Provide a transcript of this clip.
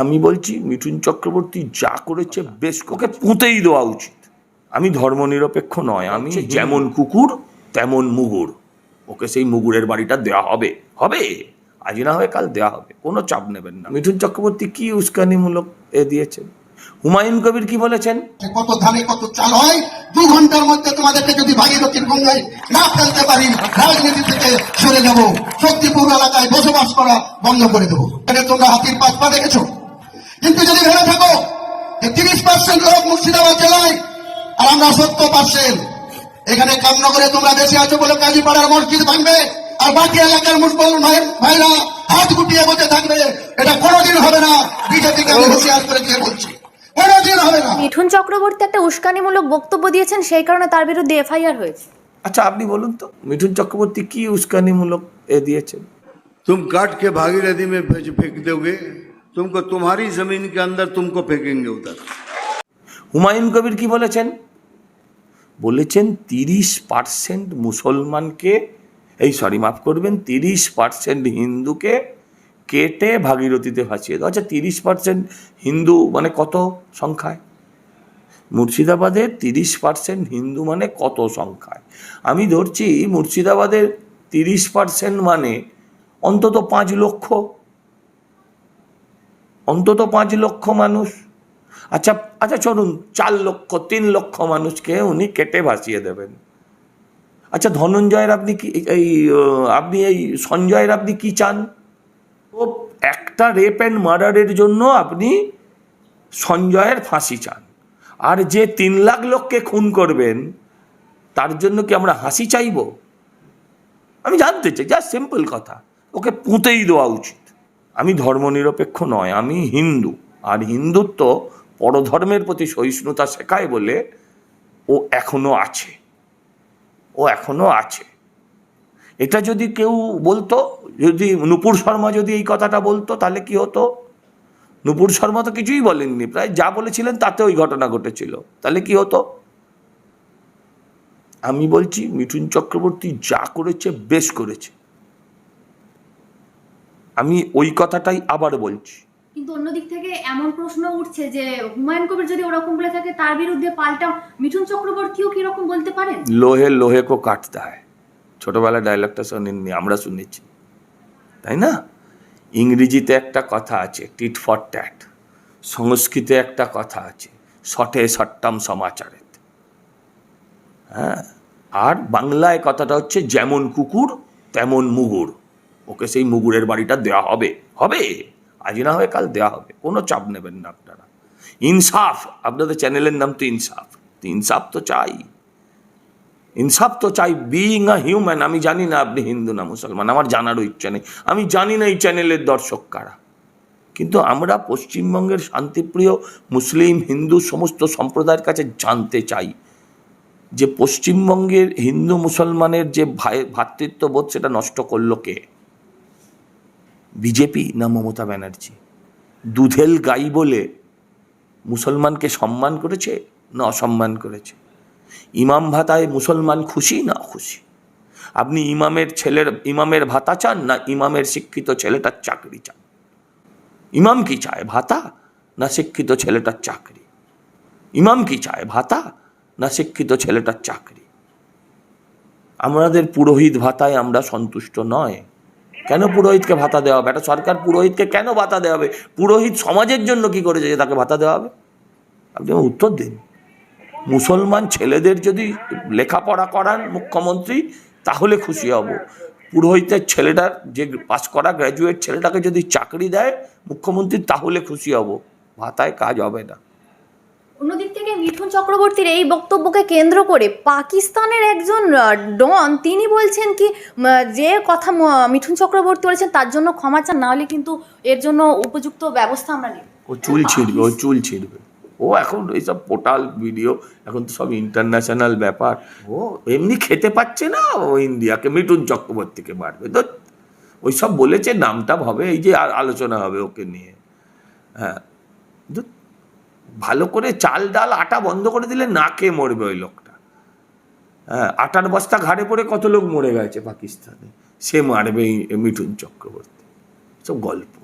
আমি বলছি মিঠুন চক্রবর্তী যা করেছে বেশ ওকে পুঁতেই দেওয়া উচিত। আমি ধর্মনিরপেক্ষ নয় আমি যেমন? কুকুর তেমন মুগুর। ওকে সেই মুগুরের বাড়িটা দেওয়া হবে। হবে? আজ না হয় কাল দেওয়া হবে কোনো চাপ নেবেন না। মিঠুন চক্রবর্তী কি উস্কানিমূলক এ দিয়েছেন? হুমায়ুন কবির কি বলেছেন? কত ধানে কত চাল হয় দু ঘণ্টার মধ্যে তোমাদেরকে যদি ভাগীরথীর গঙ্গায় না ফেলতে পারি রাজনীতি থেকে সরে যাব। শক্তিপুর এলাকায় বসবাস করা বন্ধ করে দেবো। তোমরা হাতির পাঁচ পা দেখেছ? কিন্তু যদি ভেবে থাকো যে তিরিশ পার্সেন্ট লোক মুর্শিদাবাদ জেলায় আর আমরা সত্তর পার্সেন্ট। এখানে কামনগরে তোমরা বেশি আছো বলে কাজীপাড়ার মসজিদ ভাঙবে আর বাকি এলাকার মুসলমান ভাইরা হাত গুটিয়ে বসে থাকবে। এটা কোনোদিন হবে না। বিজেপিকে আমি হুঁশিয়ার করে দিয়ে বলছি। মিঠুন চক্রবর্তী একটা উস্কানিমূলক বক্তব্য দিয়েছেন সেই কারণে তার বিরুদ্ধে এফআইআর হয়েছে। আচ্ছা আপনি বলুন তো মিঠুন চক্রবর্তী কি উস্কানিমূলক এ দিয়েছেন? তুম কাটকে ভাগীরথী মে ফেক দোগে तुमको तुम्हारी जमीन के अंदर तुमको फेंकेंगे उधर হুমায়ুন কবির কি বলেছেন বলেছেন তিরিশ পার্সেন্ট মুসলমানকে এই সরি মাফ করবেন তিরিশ পার্সেন্ট হিন্দুকে কেটে ভাগীরথীতে ভাসিয়ে দাও আচ্ছা তিরিশ পার্সেন্ট হিন্দু মানে কত সংখ্যায় মুর্শিদাবাদের তিরিশ পার্সেন্ট হিন্দু মানে কত সংখ্যায় আমি ধরছি মুর্শিদাবাদের তিরিশ পার্সেন্ট মানে অন্তত পাঁচ লক্ষ অন্তত পাঁচ লক্ষ মানুষ। আচ্ছা আচ্ছা চলুন, চার লক্ষ, তিন লক্ষ মানুষকে উনি কেটে ভাসিয়ে দেবেন। আচ্ছা ধনঞ্জয়ের আপনি কি, এই আপনি এই সঞ্জয়ের আপনি কি চান? ও, একটা রেপ অ্যান্ড মার্ডারের জন্য আপনি সঞ্জয়ের ফাঁসি চান। আর যে তিন লাখ লোককে খুন করবেন, তার জন্য কি আমরা হাসি চাইব? আমি জানতে চাই, যা সিম্পল কথা। ওকে পুঁতেই দেওয়া উচিত। আমি ধর্মনিরপেক্ষ নয়, আমি হিন্দু। আর হিন্দুত্ব পরধর্মের প্রতি সহিষ্ণুতা শেখায় বলে ও এখনও আছে। ও এখনও আছে। এটা যদি কেউ বলতো, যদি নুপুর শর্মা যদি এই কথাটা বলতো, তাহলে কি হতো? নুপুর শর্মা তো কিছুই বলেননি প্রায়, যা বলেছিলেন তাতে ওই ঘটনা ঘটেছিল। তাহলে কি হতো? আমি বলছি, মিঠুন চক্রবর্তী যা করেছে, বেশ করেছে। আমি ওই কথাটাই আবার বলছি। কিন্তু অন্যদিক থেকে এমন প্রশ্ন উঠছে যে হুমায়ুন কবির যদি ওরকম বলে থাকে তার বিরুদ্ধে পাল্টা মিঠুন চক্রবর্তীও কি রকম বলতে পারেন? লোহে লোহে কো কাটতে হয় ছোটবেলায় ডায়লগটা শোনেননি আমরা শুনেছি। তাই না? ইংরেজিতে একটা কথা আছে টিট ফর ট্যাট সংস্কৃতে একটা কথা আছে শটে সট্টাম সমাচারে হ্যাঁ? আর বাংলায় কথাটা হচ্ছে যেমন কুকুর তেমন মুগুর। ওকে সেই মুগুরের বাড়িটা দেওয়া হবে। হবে? আজ না হয় কাল দেওয়া হবে। কোনো চাপ নেবেন না আপনারা। ইনসাফ! আপনাদের চ্যানেলের নাম তো ইনসাফ। ইনসাফ তো চাই। ইনসাফ তো চাই। বিইং আ হিউম্যান আমি জানি না আপনি হিন্দু না মুসলমান। আমার জানারও ইচ্ছা নেই। আমি জানি না এই চ্যানেলের দর্শক কারা। কিন্তু আমরা পশ্চিমবঙ্গের শান্তিপ্রিয় মুসলিম, হিন্দু, সমস্ত সম্প্রদায়ের কাছে জানতে চাই যে পশ্চিমবঙ্গের হিন্দু মুসলমানের যে ভাই ভ্রাতৃত্ববোধ সেটা নষ্ট করল কে? বিজেপি না মমতা ব্যানার্জি? দুধেল গাই বলে মুসলমানকে সম্মান করেছে না অসম্মান করেছে? ইমাম ভাতায় মুসলমান খুশি না খুশি? আপনি ইমামের ছেলের, ইমামের ভাতা চান না ইমামের শিক্ষিত ছেলেটার চাকরি চান? ইমাম কি চায় ভাতা না শিক্ষিত ছেলেটার চাকরি? ইমাম কি চায় ভাতা না শিক্ষিত ছেলেটার চাকরি? আমাদের পুরোহিত ভাতায় আমরা সন্তুষ্ট নয়। কেন পুরোহিতকে ভাতা দেওয়া হবে? একটা সরকার পুরোহিতকে কেন ভাতা দেওয়া হবে? পুরোহিত সমাজের জন্য কি করেছে যে তাকে ভাতা দেওয়া হবে? আপনি আমার উত্তর দিন। মুসলমান ছেলেদের যদি লেখাপড়া করান মুখ্যমন্ত্রী, তাহলে খুশি হব। পুরোহিতের ছেলেটার যে পাস করা গ্র্যাজুয়েট ছেলেটাকে যদি চাকরি দেয় মুখ্যমন্ত্রী, তাহলে খুশি হব। ভাতায় কাজ হবে না। অন্যদিক থেকে মিঠুন চক্রবর্তীর এই বক্তব্যকে কেন্দ্র করে পাকিস্তানের একজন ডন তিনি বলছেন কি যে কথা মিঠুন চক্রবর্তী বলেছেন তার জন্য ক্ষমা চান না হলে কিন্তু এর জন্য উপযুক্ত ব্যবস্থা আমরা নেব। ও চুল ছিঁড়বে ও চুল ছিঁড়বে। ও এখন এইসব পোর্টাল ভিডিও এখন তো সব ইন্টারন্যাশনাল ব্যাপার। ও এমনি খেতে পাচ্ছে না ও ইন্ডিয়াকে মিঠুন চক্রবর্তীকে মারবে। তো ওই সব বলেছে নামটা হবে এই যে আ- আলোচনা হবে ওকে নিয়ে। হ্যাঁ ভালো করে চাল, ডাল, আটা বন্ধ করে দিলে না খেয়ে মরবে ওই লোকটা। হ্যাঁ আটার বস্তা ঘাড়ে পড়ে কত লোক মরে গেছে পাকিস্তানে। সে মারবে মিঠুন চক্রবর্তী। সব গল্প।